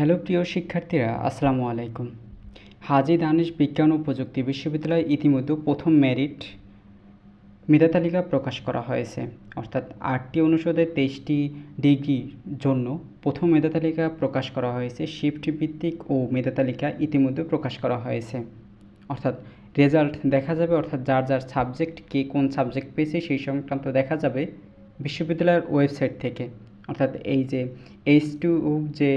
Hello প্রিয় শিক্ষার্থীরা, আসসালামু আলাইকুম। হাজি দানিশ বিজ্ঞান ও প্রযুক্তি বিশ্ববিদ্যালয় ইতিমধ্যে প্রথম মেরিট মেধা তালিকা প্রকাশ করা হয়েছে। অর্থাৎ আটটি অনুষদে তেইশটি ডিগ্রির জন্য প্রথম মেধা তালিকা প্রকাশ করা হয়েছে। শিফট ভিত্তিক ও মেধা তালিকা ইতিমধ্যে প্রকাশ করা হয়েছে। অর্থাৎ রেজাল্ট দেখা যাবে, অর্থাৎ যার যার সাবজেক্ট, কে কোন সাবজেক্ট পেয়েছে সেই সংক্রান্ত দেখা যাবে বিশ্ববিদ্যালয়ের ওয়েবসাইট থেকে। অর্থাৎ এই যে এইচ টু যে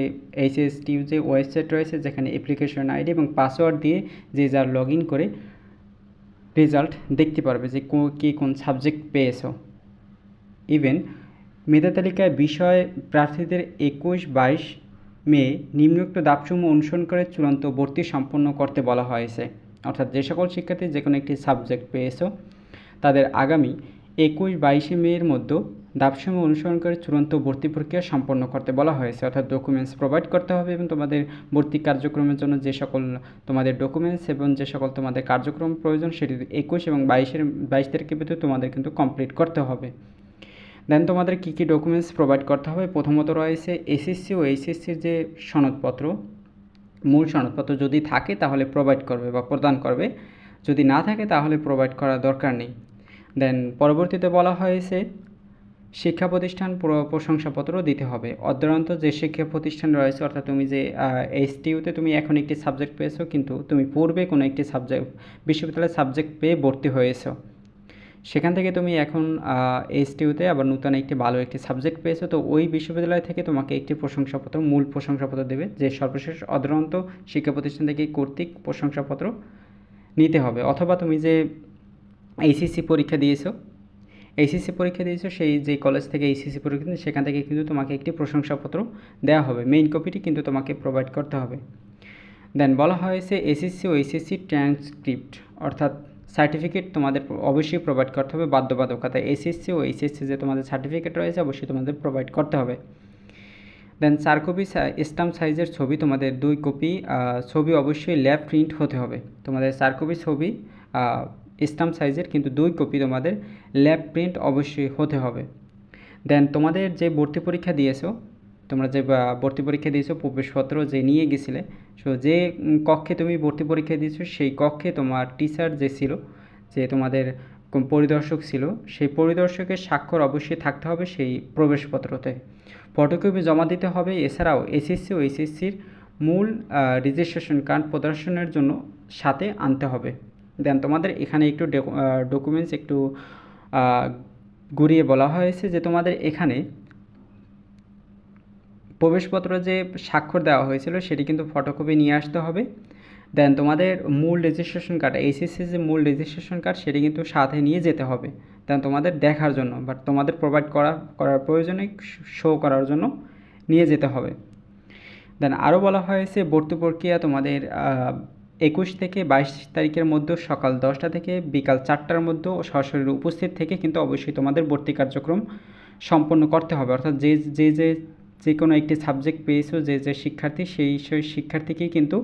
এইচ এস টিউ যে ওয়েবসাইট রয়েছে যেখানে অ্যাপ্লিকেশন আইডি এবং পাসওয়ার্ড দিয়ে যে যার লগ ইন করে রেজাল্ট দেখতে পারবে যে কে কোন সাবজেক্ট পেয়েছ। ইভেন মেধা তালিকায় বিষয় প্রার্থীদের একুশ, বাইশ মে নিম্নোক্ত দাবসমূহ অনুসরণ করে চূড়ান্ত ভর্তি সম্পন্ন করতে বলা হয়েছে। অর্থাৎ যে সকল শিক্ষার্থী যে কোনো একটি সাবজেক্ট পেয়েছ, তাদের আগামী একুশ, বাইশে মের মধ্যে দাবসমূহ অনুসরণ করে চূড়ান্ত ভর্তি প্রক্রিয়া সম্পন্ন করতে বলা হয়েছে। অর্থাৎ ডকুমেন্টস প্রোভাইড করতে হবে এবং তোমাদের ভর্তি কার্যক্রমের জন্য যে সকল তোমাদের ডকুমেন্টস এবং যে সকল তোমাদের কার্যক্রম প্রয়োজন সেটি একুশ এবং বাইশের, বাইশ তারিখের ভিতরে তোমাদের কিন্তু কমপ্লিট করতে হবে। দেন তোমাদের কী কী ডকুমেন্টস প্রোভাইড করতে হবে? প্রথমত রয়েছে এসএসসি ও এইচএসসির যে সনদপত্র, মূল সনদপত্র যদি থাকে তাহলে প্রোভাইড করবে বা প্রদান করবে। যদি না থাকে তাহলে প্রোভাইড করার দরকার নেই। দেন পরবর্তীতে বলা হয়েছে শিক্ষা প্রতিষ্ঠান প্রশংসাপত্র দিতে হবে। অধ্যয়নত যে শিক্ষা প্রতিষ্ঠান রয়েছে, অর্থাৎ তুমি যে এইচটিউতে তুমি এখন একটি সাবজেক্ট পেয়েছ, কিন্তু তুমি পূর্বে কোনো একটি সাবজেক্ট, বিশ্ববিদ্যালয়ের সাবজেক্ট পেয়ে ভর্তি হয়েছো। সেখান থেকে তুমি এখন এইচটিউতে আবার নূতন একটি ভালো একটি সাবজেক্ট পেয়েছ, তো ওই বিশ্ববিদ্যালয় থেকে তোমাকে একটি প্রশংসাপত্র, মূল প্রশংসাপত্র দেবে, যে সর্বশেষ অধ্যয়নত শিক্ষা প্রতিষ্ঠান থেকে কর্তৃক প্রশংসাপত্র নিতে হবে। অথবা তুমি যে এইচএসসি পরীক্ষা দিয়েছ এইচএসসি পরীক্ষা দিয়েছ, সেই যে কলেজ থেকে এইচএসসি পরীক্ষা দিয়েছ, সেখান থেকে কিন্তু তোমাকে একটি প্রশংসাপত্র দেওয়া হবে। মেইন কপিটি কিন্তু তোমাকে প্রোভাইড করতে হবে। দেন বলা হয়েছে এসএসসি ও এইচএসসি ট্রান্সক্রিপ্ট অর্থাৎ সার্টিফিকেট তোমাদের অবশ্যই প্রোভাইড করতে হবে বাধ্যবাধকতা এসএসসি ও এইচএসসি যে তোমাদের সার্টিফিকেট রয়েছে, অবশ্যই তোমাদের প্রোভাইড করতে হবে। দেন চার কপি স্টাম্প সাইজের ছবি তোমাদের দুই কপি ছবি অবশ্যই ল্যাব প্রিন্ট হতে হবে। তোমাদের চার কপি ছবি স্টাম্প সাইজের কিন্তু দুই কপি তোমাদের ল্যাব প্রিন্ট অবশ্যই হতে হবে। দেন তোমাদের যে ভর্তি পরীক্ষা দিয়েছ, তোমরা যে ভর্তি পরীক্ষা দিয়েছ প্রবেশপত্র যে নিয়ে গেছিলে সো যে কক্ষে তুমি ভর্তি পরীক্ষা দিয়েছ, সেই কক্ষে তোমার টিচার যে ছিল, যে তোমাদের পরিদর্শক ছিল, সেই পরিদর্শকের স্বাক্ষর অবশ্যই থাকতে হবে সেই প্রবেশপত্রতে ফটোকপি জমা দিতে হবে, এছাড়াও এসএসসি ও এসএসসির মূল রেজিস্ট্রেশন কার্ড প্রদর্শনের জন্য সাথে আনতে হবে। দেন তোমাদের এখানে একটু ডকুমেন্টস একটু ঘুরিয়ে বলা হয়েছে যে তোমাদের এখানে প্রবেশপত্র যে স্বাক্ষর দেওয়া হয়েছিল সেটি কিন্তু ফটোকপি নিয়ে আসতে হবে। দেন তোমাদের মূল রেজিস্ট্রেশন কার্ড এইচএসসি যে মূল রেজিস্ট্রেশন কার্ড সেটি কিন্তু সাথে নিয়ে যেতে হবে। দেন তোমাদের দেখার জন্য বাট তোমাদের প্রোভাইড করা, করার প্রয়োজনে শো করার জন্য নিয়ে যেতে হবে। দেন আরও বলা হয়েছে ভর্তি প্রক্রিয়া তোমাদের একুশ থেকে বাইশ তারিখের মধ্যে সকাল দশটা থেকে বিকাল চারটার মধ্যে সরাসরি উপস্থিত থেকে কিন্তু অবশ্যই তোমাদের ভর্তি কার্যক্রম সম্পন্ন করতে হবে। অর্থাৎ যে যে যে যে কোনো একটি সাবজেক্ট পেয়েছ, যে যে শিক্ষার্থী, সেই সেই শিক্ষার্থীকেই কিন্তু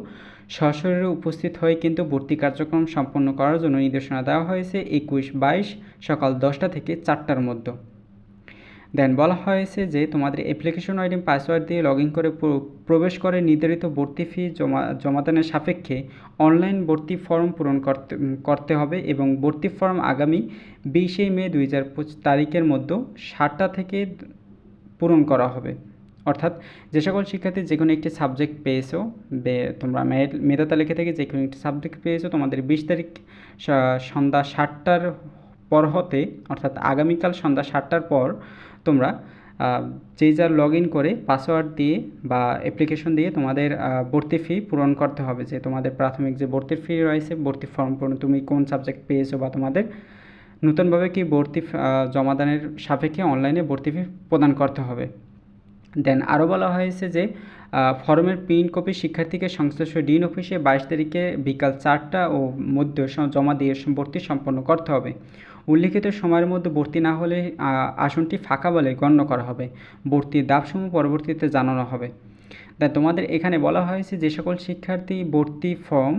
সশরীরে উপস্থিত হয়ে কিন্তু ভর্তি কার্যক্রম সম্পন্ন করার জন্য নির্দেশনা দেওয়া হয়েছে একুশ বাইশ সকাল দশটা থেকে চারটার মধ্যে। দেন বলা হয়েছে যে তোমাদের অ্যাপ্লিকেশন আইডি পাসওয়ার্ড দিয়ে লগ করে প্রবেশ করে নির্ধারিত ভর্তি ফি জমা, জমাদানের সাপেক্ষে অনলাইন ভর্তি ফর্ম পূরণ করতে করতে হবে এবং ভর্তি ফর্ম আগামী বিশে মে দুই হাজার তারিখের মধ্যে সাতটা থেকে পূরণ করা হবে। অর্থাৎ যে সকল শিক্ষার্থী যে কোনো একটি সাবজেক্ট পেয়েছ তোমরা মেধা তালিকা থেকে যে কোনো একটি সাবজেক্ট পেয়েছ, তোমাদের বিশ তারিখ সন্ধ্যা সাতটার পর হতে, অর্থাৎ আগামীকাল সন্ধ্যা সাতটার পর তোমরা যে যার লগ ইন করে পাসওয়ার্ড দিয়ে বা অ্যাপ্লিকেশন দিয়ে তোমাদের ভর্তি ফি পূরণ করতে হবে। যে তোমাদের প্রাথমিক যে ভর্তির ফি রয়েছে, ভর্তি ফর্ম পূরণ তুমি কোন সাবজেক্ট পেয়েছ বা তোমাদের নতুনভাবে কি ভর্তি জমাদানের সাপেক্ষে অনলাইনে ভর্তি ফি প্রদান করতে হবে। দেন আরও বলা হয়েছে যে ফর্মের প্রিন্ট কপি শিক্ষার্থীকে সংশ্লিষ্ট ডিন অফিসে বাইশ তারিখে বিকাল চারটা ও মধ্যে জমা দিয়ে ভর্তি সম্পন্ন করতে হবে। উল্লিখিত সময়ের মধ্যে ভর্তি না হলে আসনটি ফাঁকা বলে গণ্য করা হবে। ভর্তির দাবসমূহ পরবর্তীতে জানানো হবে। তোমাদের এখানে বলা হয়েছে যে সকল শিক্ষার্থী ভর্তি ফর্ম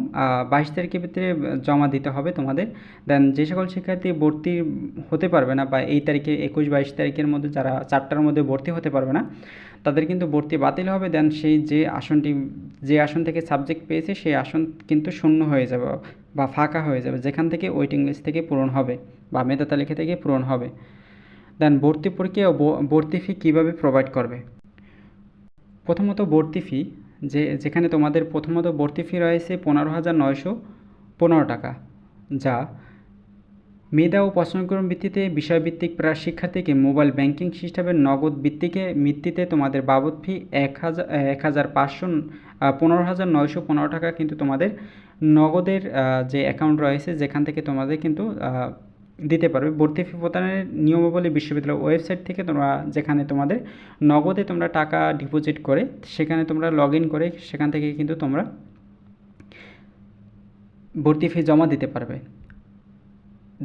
বাইশ তারিখের ভিতরে জমা দিতে হবে তোমাদের। দেন যে সকল শিক্ষার্থী ভর্তি হতে পারবে না বা এই তারিখে একুশ বাইশ তারিখের মধ্যে যারা চারটার মধ্যে ভর্তি হতে পারবে না, তাদের কিন্তু ভর্তি বাতিল হবে। দেন সেই যে আসনটি, যে আসন থেকে সাবজেক্ট পেয়েছে, সেই আসন কিন্তু শূন্য হয়ে যাবে বা ফাঁকা হয়ে যাবে, যেখান থেকে ওয়েটিং লিস্ট থেকে পূরণ হবে বা মেধা তালিকা থেকে পূরণ হবে। দেন ভর্তি প্রক্রিয়া ভর্তি ফি কীভাবে প্রোভাইড করবে? প্রথমত ভর্তি ফি, যে যেখানে তোমাদের প্রথমত ভর্তি ফি রয়েছে পনেরো হাজার নয়শো পনেরো টাকা, যা মেধা ও পছন্দক্রম ভিত্তিতে বিষয়ভিত্তিক প্রায় শিক্ষার্থীকে মোবাইল ব্যাংকিং সিস্টেমের নগদ ভিত্তিকে ভিত্তিতে তোমাদের বাবদ ফি এক হাজার এক হাজার পাঁচশো পনেরো হাজার নয়শো পনেরো টাকা কিন্তু তোমাদের নগদের যে অ্যাকাউন্ট রয়েছে, যেখান থেকে তোমাদের কিন্তু দিতে পারবে। ভর্তি ফি প্রদানের নিয়মাবলী বিশ্ববিদ্যালয় ওয়েবসাইট থেকে তোমরা যেখানে তোমাদের নগদে তোমরা টাকা ডিপোজিট করে, সেখানে তোমরা লগ করে, সেখান থেকে কিন্তু তোমরা ভর্তি ফি জমা দিতে পারবে।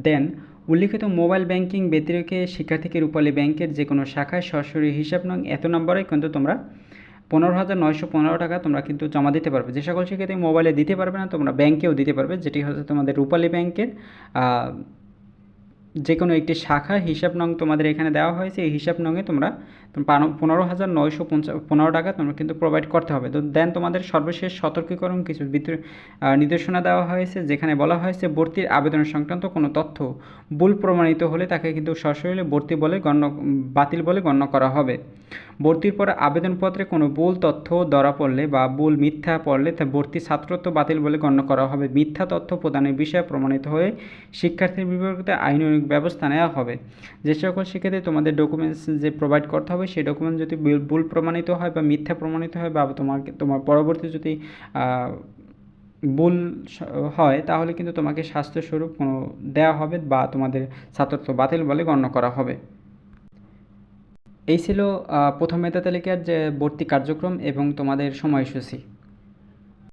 দেন উল্লিখিত মোবাইল ব্যাংকিং ব্যতিরেকে শিক্ষার্থীকে রূপালী ব্যাংকের যে কোনো শাখায় সরাসরি হিসাব নং এত নম্বরে কিন্তু তোমরা পনেরো হাজার নয়শো পনেরো টাকা তোমরা কিন্তু জমা দিতে পারবে। যে সকল শিক্ষার্থী মোবাইলে দিতে পারবে না, তোমরা ব্যাংকেও দিতে পারবে, যেটি হচ্ছে তোমাদের রূপালী ব্যাংকের যে কোনো একটি শাখা হিসাব নং তোমাদের এখানে দেওয়া হয়েছে, এই হিসাব নংয়ে তোমরা পানো- পনেরো হাজার নয়শো পনেরো টাকা তোমরা কিন্তু প্রোভাইড করতে হবে। তো দেন তোমাদের সর্বশেষ সতর্কীকরণ কিছু নির্দেশনা দেওয়া হয়েছে, যেখানে বলা হয়েছে ভর্তির আবেদন সংক্রান্ত কোনো তথ্য ভুল প্রমাণিত হলে তাকে কিন্তু সশরীরে ভর্তি বলে গণ্য, বাতিল বলে গণ্য করা হবে। ভর্তির পর আবেদনপত্রে কোনো ভুল তথ্য ধরা পড়লে বা ভুল মিথ্যা পড়লে তা ভর্তি ছাত্রত্ব বাতিল বলে গণ্য করা হবে। মিথ্যা তথ্য প্রদানের বিষয়ে প্রমাণিত হয়ে শিক্ষার্থীর বিপরীতে আইনানুগ ব্যবস্থা নেওয়া হবে। যে সকল শিক্ষার্থী তোমাদের ডকুমেন্টস যে প্রোভাইড করতে হবে, সেই ডকুমেন্ট যদি ভুল- প্রমাণিত হয় বা মিথ্যা প্রমাণিত হয় বা তোমার তোমার পরবর্তী যদি ভুল হয়, তাহলে কিন্তু তোমাকে স্বাস্থ্যস্বরূপ কোনো দেওয়া হবে বা তোমাদের ছাত্রত্ব বাতিল বলে গণ্য করা হবে। এই ছিল প্রথমে মেধা তালিকার যে ভর্তি কার্যক্রম এবং তোমাদের সময়সূচি।